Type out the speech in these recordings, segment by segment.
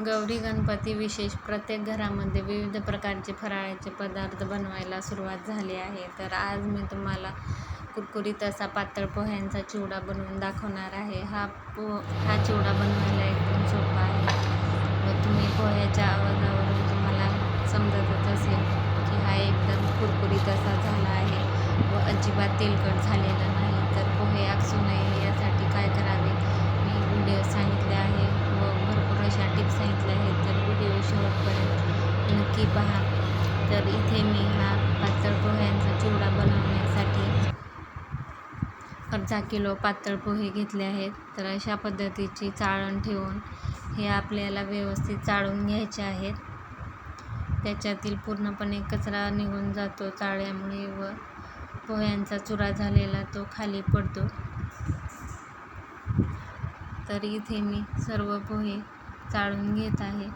गौरी गणपती विशेष प्रत्येक घरामध्ये विविध प्रकारचे फराळाचे पदार्थ बनवायला सुरुवात झाली आहे. तर आज मी तुम्हाला कुरकुरीत असा पातळ पोह्यांचा चिवडा बनवून दाखवणार आहे. हा पो हा चिवडा बनवायला एकदम सोपा आहे. व तुम्ही पोह्याच्या आवाजावरून तुम्हाला समजतच असेल की हा एकदम कुरकुरीत असा झाला आहे व अजिबात तेलकट झालेला नाही तर पोहे आकसू नये यासाठी काय करावे मी व्हिडिओ सांगितले आहे व भरपूर अशा टिप्स सांगितल्या आहेत तर व्हिडिओ शेवटपर्यंत नक्की पहा. तर इथे मी हा पातळ पोह्यांचा चिवडा बनवण्यासाठी अर्धा किलो पातळ पोहे घेतले आहेत. तर अशा पद्धतीची चाळण ठेवून हे आपल्याला व्यवस्थित चाळून घ्यायचे आहेत. त्याच्यातील पूर्णपणे कचरा निघून जातो. चाळ्यामुळे व पोह्यांचा चुरा झालेला तो खाली पडतो. तर इथे मी सर्व पोहे चाळून घेत आहे.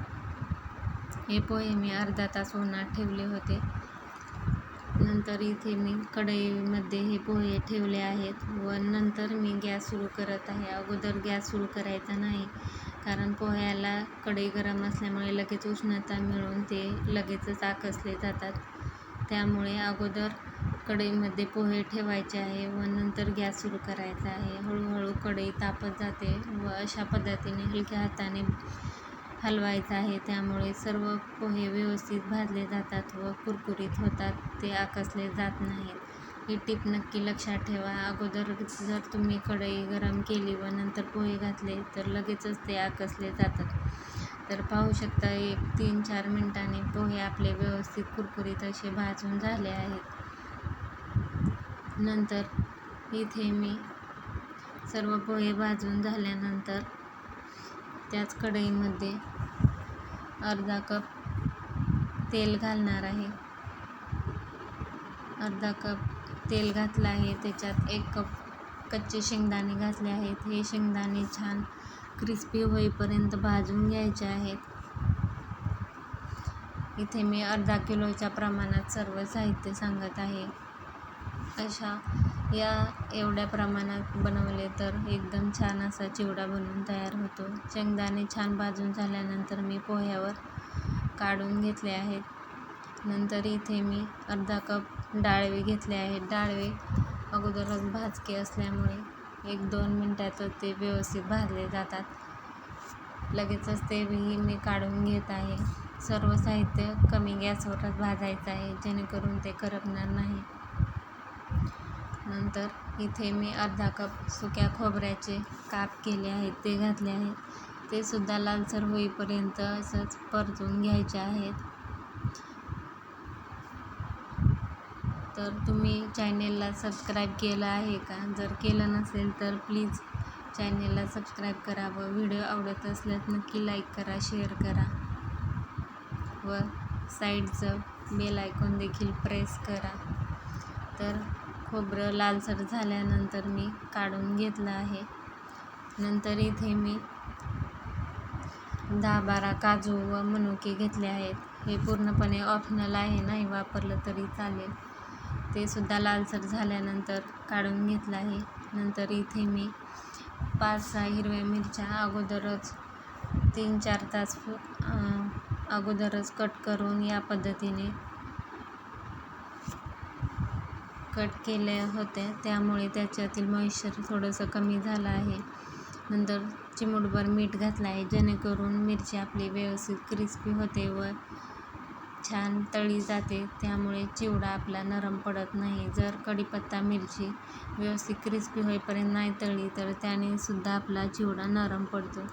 हे पोहे मी अर्धा तास उन्हात ठेवले होते. नंतर इथे मी कढईमध्ये हे पोहे ठेवले आहेत व नंतर मी गॅस सुरू करत आहे. अगोदर गॅस सुरू करायचा नाही कारण पोह्याला कढई गरम असल्यामुळे लगेच उष्णता मिळून ते लगेचच आकसले जातात. त्यामुळे अगोदर कढईमध्ये पोहे ठेवायचे आहे व नंतर गॅस सुरू करायचा आहे. हळूहळू कढई तापत जाते व अशा पद्धतीने हलक्या हाताने हलवायचं आहे त्यामुळे सर्व पोहे व्यवस्थित भाजले जातात व कुरकुरीत होतात ते आकसले जात नाहीत. ही टीप नक्की लक्षात ठेवा. अगोदर जर तुम्ही कढई गरम केली व नंतर पोहे घातले तर लगेचच ते आकसले जातात. तर पाहू शकता एक तीन चार मिनटांनी पोहे आपले व्यवस्थित कुरकुरीत असे भाजून झाले आहेत. नंतर इथे मी सर्व पोहे भाजून झाल्यानंतर त्याच कढईमध्ये अर्धा कप तेल घालणार आहे. अर्धा कप तेल घातलं आहे. त्याच्यात एक कप कच्चे शेंगदाणे घातले आहेत. हे शेंगदाणे छान क्रिस्पी होईपर्यंत भाजून घ्यायचे आहेत. इथे मी अर्धा किलोच्या प्रमाणात सर्व साहित्य सांगत आहे. अशा या एवढ्या प्रमाणात बनवले तर एकदम छान असा चिवडा बनवून तयार होतो. शेंगदाणे छान भाजून झाल्यानंतर मी पोह्यावर काढून घेतले आहेत. नंतर इथे मी अर्धा कप डाळवे घेतले आहेत. डाळवे अगोदरच भाजके असल्यामुळे एक दोन मिनटातच ते व्यवस्थित भाजले जातात. लगेचच तेही मी काढून घेत आहे. सर्व साहित्य कमी गॅसवरच भाजायचं आहे जेणेकरून ते करपणार नाही. नंतर इथे मी अर्धा कप सुक्या खोबऱ्याचे काप केले आहेत ते घातले आहेत. ते सुद्धा लालसर होईपर्यंत असंच परतून घ्यायचे आहेत. तर तुम्ही चॅनेलला सबस्क्राईब केलं आहे का? जर केलं नसेल तर प्लीज चॅनेलला सबस्क्राईब करा व व्हिडिओ आवडत असल्यास नक्की लाईक करा शेअर करा व साईडचं बेल आयकॉन देखील प्रेस करा. तर खोबरं लालसर झाल्यानंतर मी काढून घेतलं आहे. नंतर इथे मी दहा बारा काजू व मनुके घेतले आहेत. हे पूर्णपणे ऑप्शनल आहे नाही वापरलं तरी चालेल. ते सुद्धा लालसर झाल्यानंतर काढून घेतलं आहे. नंतर इथे मी पाच सहा हिरव्या मिरच्या अगोदरच तीन चार तास अगोदरच कट करून या पद्धतीने कट केले होते. त्यामुळे त्याच्यातील मॉइश्चर थोडंसं कमी झालं आहे. नंतर चिमूटभर मीठ घातलं आहे. जेणेकरून मिरची आपली व्यवस्थित क्रिस्पी होते व छान तळी जाते. त्यामुळे चिवडा आपला नरम पडत नाही. जर कढीपत्ता मिरची व्यवस्थित क्रिस्पी होईपर्यंत नाही तळली तर त्याने सुद्धा आपला चिवडा नरम पडतो.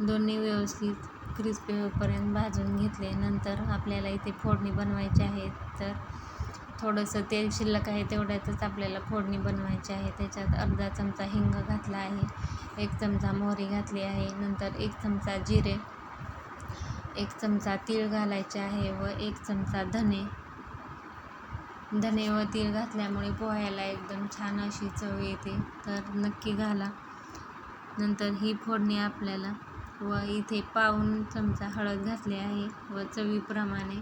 दोन्ही व्यवस्थित क्रिस्पी होईपर्यंत भाजून घेतले. नंतर आपल्याला इथे फोडणी बनवायची आहे. तर थोडंसं तेल शिल्लक आहे तेवढ्यातच आपल्याला फोडणी बनवायची आहे. त्याच्यात अर्धा चमचा हिंग घातला आहे एक चमचा मोहरी घातली आहे नंतर एक चमचा जिरे एक चमचा तीळ घालायचे आहे व एक चमचा धने. धने व तीळ घातल्यामुळे पोह्याला एकदम छान अशी चव येते. तर नक्की घाला. नंतर ही फोडणी आपल्याला व इथे पाऊन चमचा हळद घातली आहे व चवीप्रमाणे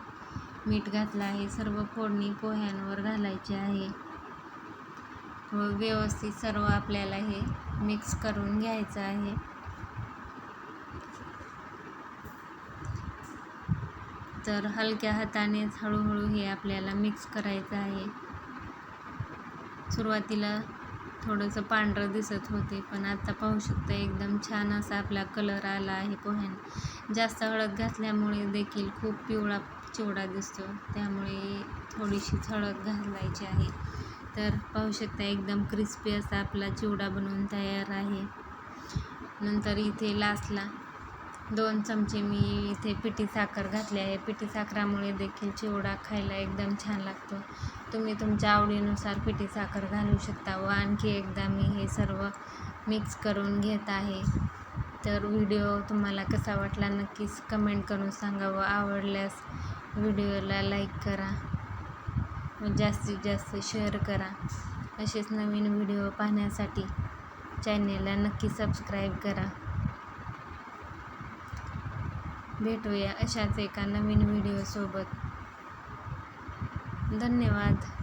मीठ घातलं आहे. सर्व फोडणी पोह्यांवर घालायची आहे. व व्यवस्थित सर्व आपल्याला हे मिक्स करून घ्यायचं आहे. तर हलक्या हातानेच हळूहळू हे आपल्याला मिक्स करायचं आहे. सुरुवातीला थोडंसं पांढरं दिसत होते पण आता पाहू शकता एकदम छान असा आपला कलर आला आहे पोह्यान. जास्त हळद घातल्यामुळे देखील खूप पिवळा चिवडा दिसतो. त्यामुळे थोडीशी हळद घालायची आहे. तर पाहू शकता एकदम क्रिस्पी असा आपला चिवडा बनवून तयार आहे. नंतर इथे लास्टला दोन चमचे मी इथे पिठी साखर घातली आहे. पिठी साखरामुळे देखील चिवडा खायला एकदम छान लागतो. तुम्ही तुमच्या आवडीनुसार पिठी साखर घालू शकता व आणखी एकदा मी हे सर्व मिक्स करून घेत आहे. तर व्हिडिओ तुम्हाला कसा वाटला नक्कीच कमेंट करून सांगा व आवडल्यास व्हिडिओला लाईक करा. व जास्तीत जास्त शेअर करा. असेच नवीन व्हिडिओ पाहण्यासाठी चॅनेलला नक्की सबस्क्राईब करा. भेटूया अशाच एका नवीन व्हिडिओसोबत. धन्यवाद.